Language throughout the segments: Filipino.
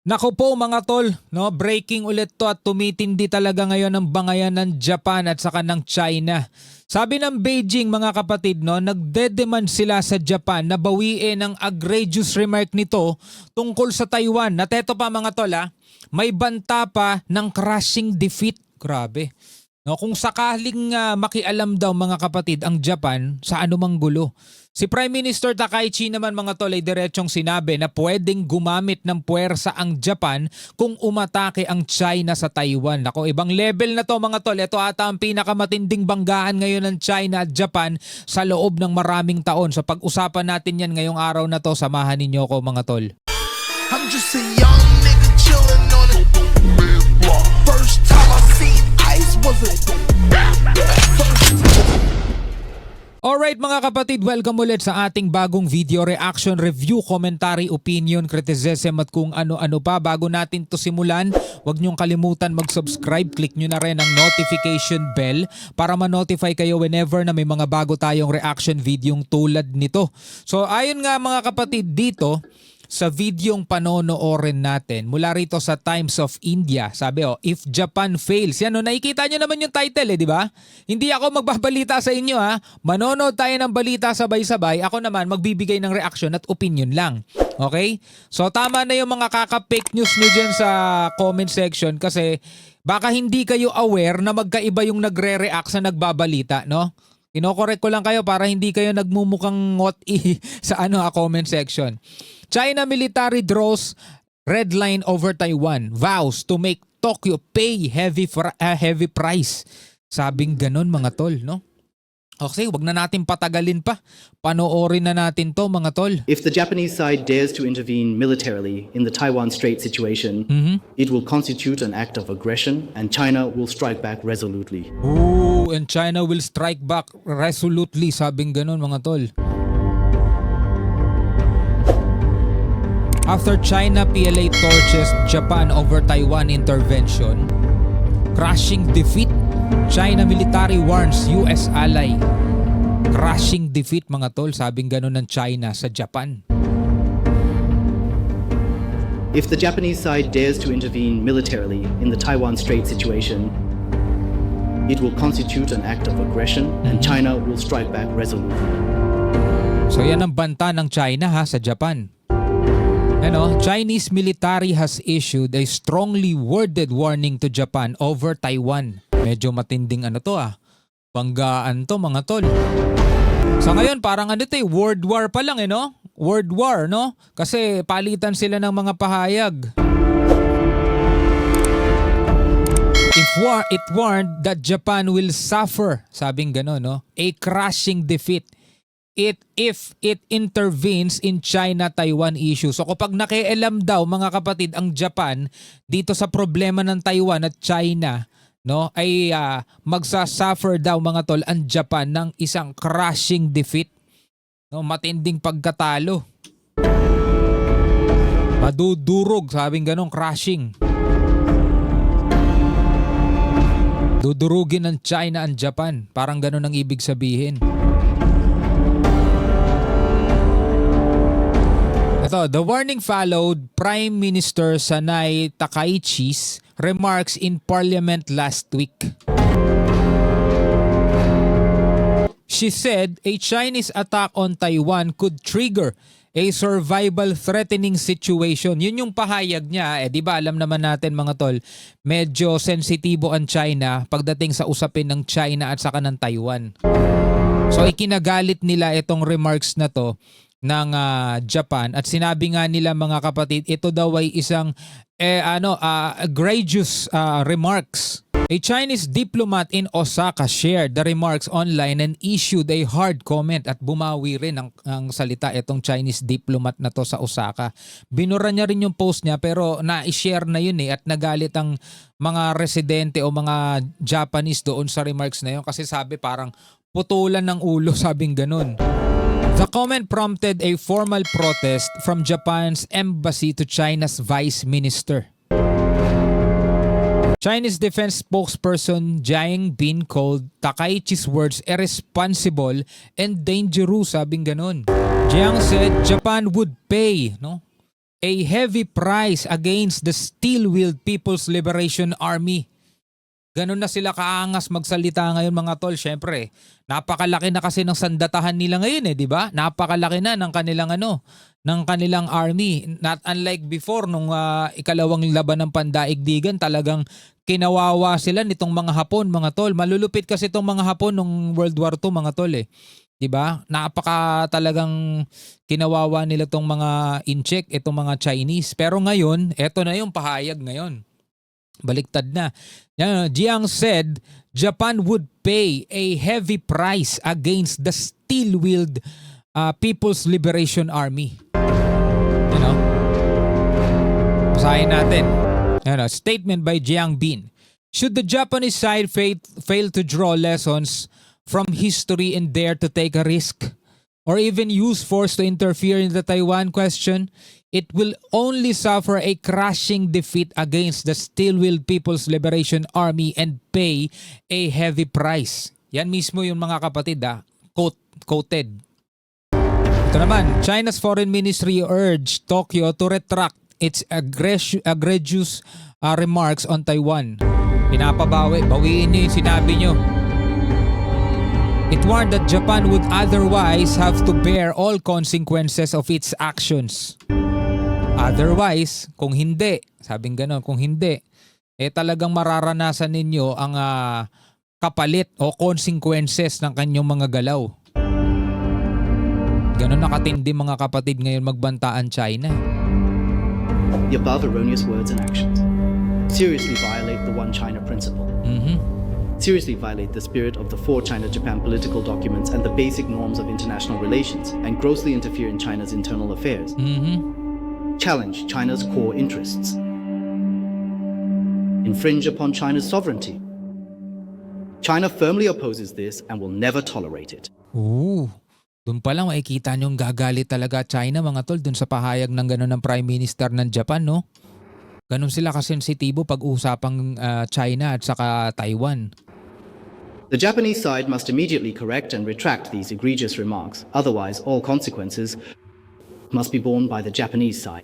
Nako po mga tol, no, breaking ulit to at tumitindi talaga ngayon ang bangayan ng Japan at saka ng China. Sabi ng Beijing mga kapatid, no, nagdedemand sila sa Japan na bawiin ang egregious remark nito tungkol sa Taiwan. At eto pa mga tol ha, may banta pa ng crushing defeat. Grabe. No, kung sakaling ah, makialam daw mga kapatid ang Japan sa anumang gulo. Si Prime Minister Takaichi naman mga tol ay diretsong sinabi na pwedeng gumamit ng puwersa ang Japan kung umatake ang China sa Taiwan. Ako, ibang level na to mga tol. Ito ata ang pinakamatinding banggaan ngayon ng China at Japan sa loob ng maraming taon. So pag-usapan natin yan ngayong araw na to, samahan ninyo ko mga tol. I'm just a young nigga chillin' on it. First time I seen ice was a Alright mga kapatid, welcome ulit sa ating bagong video reaction, review, commentary, opinion, criticism at kung ano-ano pa. Bago natin to simulan, huwag niyong kalimutan mag-subscribe. Click niyo na rin ang notification bell para ma-notify kayo whenever na may mga bago tayong reaction videong tulad nito. So ayon nga mga kapatid dito, sa videong panonoorin natin mula rito sa Times of India. Sabi oh, if Japan fails. Yan oh, nakikita nyo naman yung title eh, di ba? Hindi ako magbabalita sa inyo ha. Manonood tayo ng balita sabay-sabay. Ako naman magbibigay ng reaction at opinion lang. Okay? So tama na yung mga kaka-fake news nyo dyan sa comment section kasi baka hindi kayo aware na magkaiba yung nagre-react sa nagbabalita, no? Kinokorek ko lang kayo para hindi kayo nagmumukhang ngot-i sa ano ha, comment section. China military draws red line over Taiwan. Vows to make Tokyo pay heavy fr- ah, heavy price. Sabing ganon mga tol, no? Okay, wag na natin patagalin pa. Panoorin na natin to mga tol. If the Japanese side dares to intervene militarily in the Taiwan Strait situation, it will constitute an act of aggression and China will strike back resolutely. Ooh, and China will strike back resolutely. Sabing ganon mga tol. After China PLA torches Japan over Taiwan intervention, crushing defeat, China military warns US ally. Crushing defeat mga tol, sabing ganon ng China sa Japan. If the Japanese side dares to intervene militarily in the Taiwan Strait situation, it will constitute an act of aggression and China will strike back resolutely. So yan ang banta ng China ha sa Japan. Ano, Chinese military has issued a strongly worded warning to Japan over Taiwan. Medyo matinding ano to ah. Banggaan to mga tol. Sa ngayon parang ano to eh, world war pa lang eh no? World war no? Kasi palitan sila ng mga pahayag. If war, it warned that Japan will suffer, sabing gano'n, no? A crushing defeat it if it intervenes in China-Taiwan issue. So kapag nakialam daw mga kapatid ang Japan dito sa problema ng Taiwan at China, no, ay ah, magsasuffer daw mga tol ang Japan ng isang crushing defeat. No, matinding pagkatalo. Madudurog, sabing ganun, crushing. Dudurugin ng China ang Japan. Parang ganun ang ibig sabihin. Ito, the warning followed Prime Minister Sanay Takaichi's remarks in Parliament last week. She said a Chinese attack on Taiwan could trigger a survival threatening situation. Yun yung pahayag niya. Eh, di ba alam naman natin mga tol, medyo sensitibo ang China pagdating sa usapin ng China at saka ng Taiwan. So ikinagalit nila itong remarks na to ng ah, Japan at sinabi nga nila mga kapatid ito daw ay isang eh, ano ah, egregious ah, remarks. A Chinese diplomat in Osaka shared the remarks online and issued a hard comment at bumawi rin ang, ang salita itong Chinese diplomat na to sa Osaka. Binura niya rin yung post niya pero na-share na yun eh at nagalit ang mga residente o mga Japanese doon sa remarks na yun kasi sabi parang putulan ng ulo sabing ganun. The comment prompted a formal protest from Japan's embassy to China's vice minister. Chinese defense spokesperson Jiang Bin called Takaichi's words irresponsible and dangerous, sabing ganon. Jiang said Japan would pay, no? a heavy price against the steel-willed People's Liberation Army. Ganun na sila kaangas magsalita ngayon mga tol. Syempre, napakalaki na kasi ng sandatahan nila ngayon eh, di ba? Napakalaki na ng kanilang ano, ng kanilang army. Not unlike before nung ah, ikalawang laban ng pandaigdigan, talagang kinawawa sila nitong mga Hapon, mga tol. Malulupit kasi itong mga Hapon nung World War II, mga tol eh. 'Di ba? Napaka talagang kinawawa nila tong mga incheck, itong mga Chinese. Pero ngayon, eto na yung pahayag ngayon. Baliktad na. Jiang said Japan would pay a heavy price against the steel-willed uh, People's Liberation Army. You know? Basahin natin. Yan, a statement by Jiang Bin. Should the Japanese side fail, fail to draw lessons from history and dare to take a risk, or even use force to interfere in the Taiwan question, it will only suffer a crushing defeat against the steel-willed People's Liberation Army and pay a heavy price. Yan mismo yung mga kapatid ah. Quote, quoted. Ito naman, China's foreign ministry urged Tokyo to retract its egregious uh, remarks on Taiwan. Pinapabawi, bawiin niyo yung sinabi niyo. It warned that Japan would otherwise have to bear all consequences of its actions. Otherwise, kung hindi, sabing ganon, kung hindi, eh talagang mararanasan ninyo ang ah, kapalit o consequences ng kanyang mga galaw. Ganon nakatindi mga kapatid ngayon magbantaan China. The above erroneous words and actions seriously violate the One China principle, Mhm. Seriously violate the spirit of the four China Japan political documents and the basic norms of international relations, and grossly interfere in China's internal affairs, Mhm. challenge China's core interests, infringe upon China's sovereignty. China firmly opposes this and will never tolerate it. Oo. Doon pa lang makikita nyo yung gagalit talaga China mga tol doon sa pahayag ng gano'n ng Prime Minister ng Japan, no? Ganon sila kasensitibo pag usapang ah, China at saka Taiwan. The Japanese side must immediately correct and retract these egregious remarks, otherwise, all consequences must be borne by the Japanese side.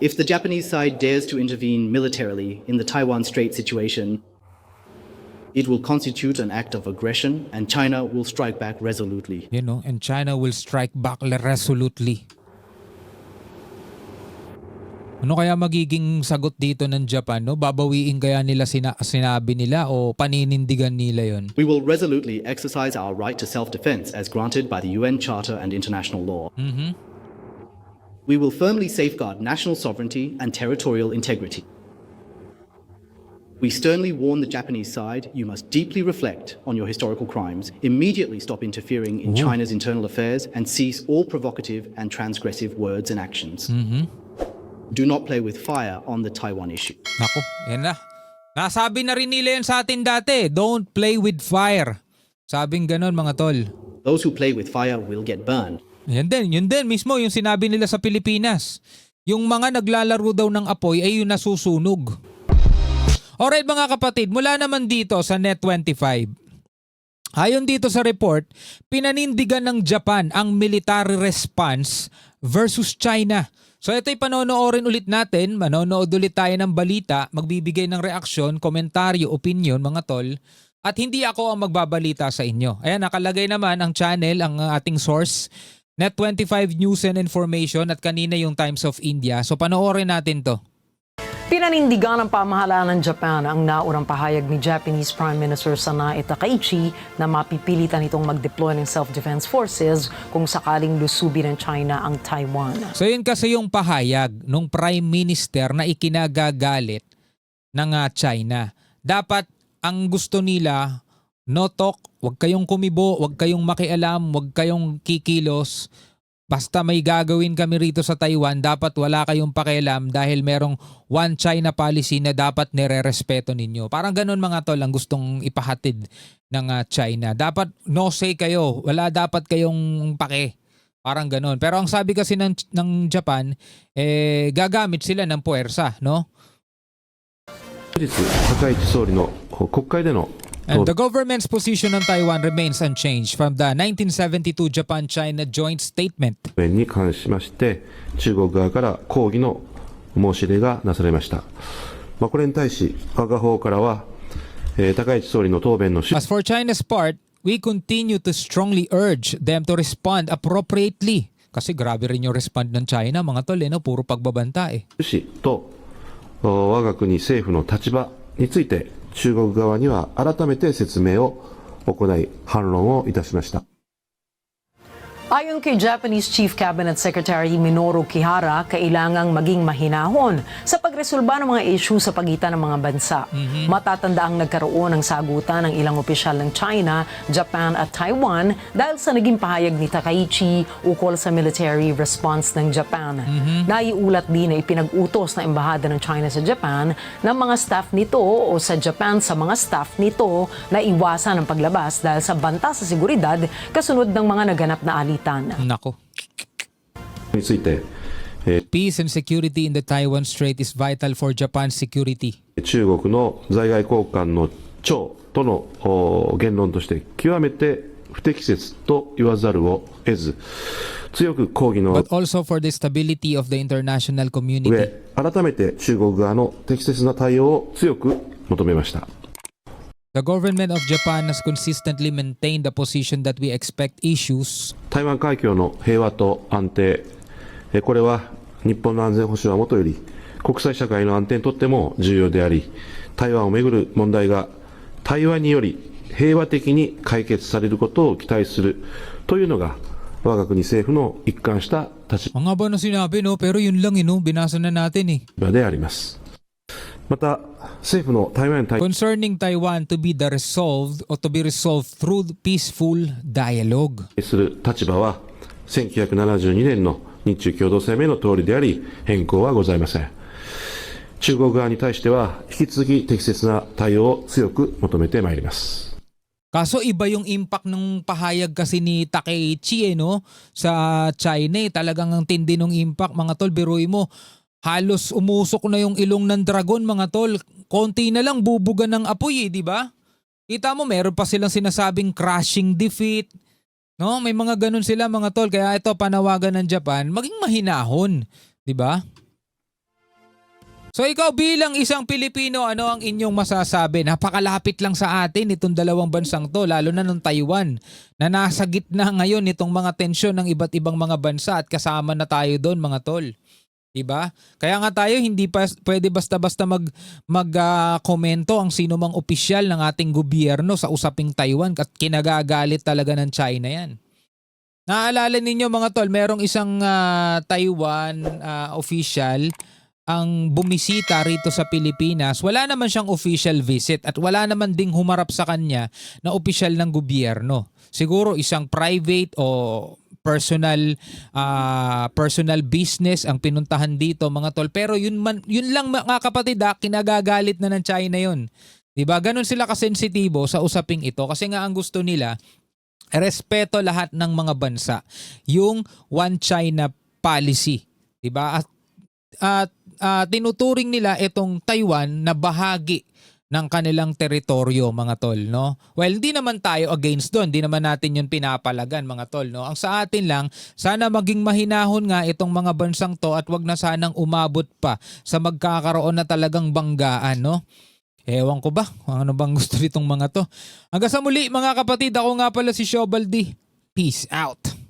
If the Japanese side dares to intervene militarily in the Taiwan Strait situation, it will constitute an act of aggression, and China will strike back resolutely. You know, and China will strike back resolutely. Ano kaya magiging sagot dito ng Japan, no? Babawiin kaya nila sina- sinabi nila o paninindigan nila yon? We will resolutely exercise our right to self defense as granted by the UN Charter and international law. We will firmly safeguard national sovereignty and territorial integrity. We sternly warn the Japanese side you must deeply reflect on your historical crimes, immediately stop interfering in China's internal affairs, and cease all provocative and transgressive words and actions. Do not play with fire on the Taiwan issue. Nako, yan na. Nasabi na rin nila yan sa atin dati. Don't play with fire. Sabing ganon mga tol. Those who play with fire will get burned. Yan din, yun din mismo yung sinabi nila sa Pilipinas. Yung mga naglalaro daw ng apoy ay yung nasusunog. Alright mga kapatid, mula naman dito sa Net25. Ayon dito sa report, pinanindigan ng Japan ang military response versus China. So ito'y panonoorin ulit natin, manonood ulit tayo ng balita, magbibigay ng reaksyon, komentaryo, opinion mga tol. At hindi ako ang magbabalita sa inyo. Ayan, nakalagay naman ang channel, ang ating source, Net25 News and Information at kanina yung Times of India. So panoorin natin to. Pinanindigan ng pamahalaan ng Japan ang naurang pahayag ni Japanese Prime Minister Sanae Takaichi na mapipilitan itong mag-deploy ng self-defense forces kung sakaling lusubin ng China ang Taiwan. So yun kasi yung pahayag nung Prime Minister na ikinagagalit ng ah, China. Dapat ang gusto nila, no talk, wag kayong kumibo, wag kayong makialam, wag kayong kikilos. Basta may gagawin kami rito sa Taiwan, dapat wala kayong pakialam dahil merong one China policy na dapat nire-respeto ninyo. Parang ganun mga tol ang gustong ipahatid ng ah, China. Dapat no say kayo, wala dapat kayong pake. Parang ganun. Pero ang sabi kasi ng, ng Japan, eh, gagamit sila ng puwersa, no? 後日、高市総理のこう国会での And the government's position on Taiwan remains unchanged from the 1972 Japan-China joint statement. 面に関しまして、中国側から抗議の申し入れがなされました。まあ、これに対し、我が方からは、えー高市総理の答弁の趣 As for China's part, we continue to strongly urge them to respond appropriately. Kasi grabe rin yung respond ng China, mga tol, eh, no? puro pagbabanta eh. 旨とお我が国政府の立場について 中国側には改めて説明を行い反論をいたしました。Ayon kay Japanese Chief Cabinet Secretary Minoru Kihara, kailangang maging mahinahon sa pagresolba ng mga issue sa pagitan ng mga bansa. Matatanda ang nagkaroon ng sagutan ng ilang opisyal ng China, Japan at Taiwan dahil sa naging pahayag ni Takaichi ukol sa military response ng Japan. Naiulat din na ipinag-utos na embahada ng China sa Japan ng mga staff nito o sa Japan sa mga staff nito na iwasan ang paglabas dahil sa banta sa seguridad kasunod ng mga naganap na alitan. Nako. について、え Peace and security in the Taiwan Strait is vital for Japan's security. ー中国の在外交官の長とのお言論として極めて不適切と言わざるを得ず強く抗議の But also for the stability of the international community. 上改めて中国側の適切な対応を強く求めました。 The government of Japan has consistently maintained the position that we expect issues 台湾海峡の平和と安定、えー これは日本の安全保障はもとより、国際社会の安定にとっても重要であり、台湾をめぐる問題が台湾により平和的に解決されることを期待するというのが、我が国政府の一貫した立場であります。た政府の台湾対えする立場は1972年の日中共同声明の通りであり、変更はございません。中国側に対しては、引き続き適切な対応を強く求めてまいります。 Kaso iba yung impact ng pahayag kasi ni Takeichi eh, no? sa China. Eh. Talagang ang tindi ng impact mga tol. Biruin mo, halos umusok na yung ilong ng dragon mga tol. Konti na lang bubuga ng apoy eh, di ba? Kita mo, meron pa silang sinasabing crashing defeat. No, may mga ganun sila mga tol. Kaya ito panawagan ng Japan, maging mahinahon, 'di ba? So ikaw bilang isang Pilipino, ano ang inyong masasabi? Napakalapit lang sa atin itong dalawang bansang to, lalo na ng Taiwan, na nasa gitna ngayon itong mga tensyon ng iba't ibang mga bansa at kasama na tayo doon mga tol. 'Di ba? Kaya nga tayo hindi pa pwede basta-basta mag mag ah, komento ang sino mang opisyal ng ating gobyerno sa usaping Taiwan at kinagagalit talaga ng China 'yan. Naalala ninyo mga tol, merong isang ah, Taiwan ah, official ang bumisita rito sa Pilipinas. Wala naman siyang official visit at wala naman ding humarap sa kanya na opisyal ng gobyerno. Siguro isang private o personal ah, personal business ang pinuntahan dito mga tol. Pero yun man yun lang mga kapatid ha, kinagagalit na ng China yun. 'Di ba? Ganon sila kasensitibo sa usaping ito kasi nga ang gusto nila respeto lahat ng mga bansa yung one China policy, 'di ba? At at ah, tinuturing nila itong Taiwan na bahagi ng kanilang teritoryo mga tol no well hindi naman tayo against doon hindi naman natin yun pinapalagan mga tol no ang sa atin lang sana maging mahinahon nga itong mga bansang to at wag na sanang umabot pa sa magkakaroon na talagang banggaan no Ewan ko ba ano bang gusto nitong mga to. Hanggang sa muli mga kapatid, ako nga pala si Shobaldi. Peace out.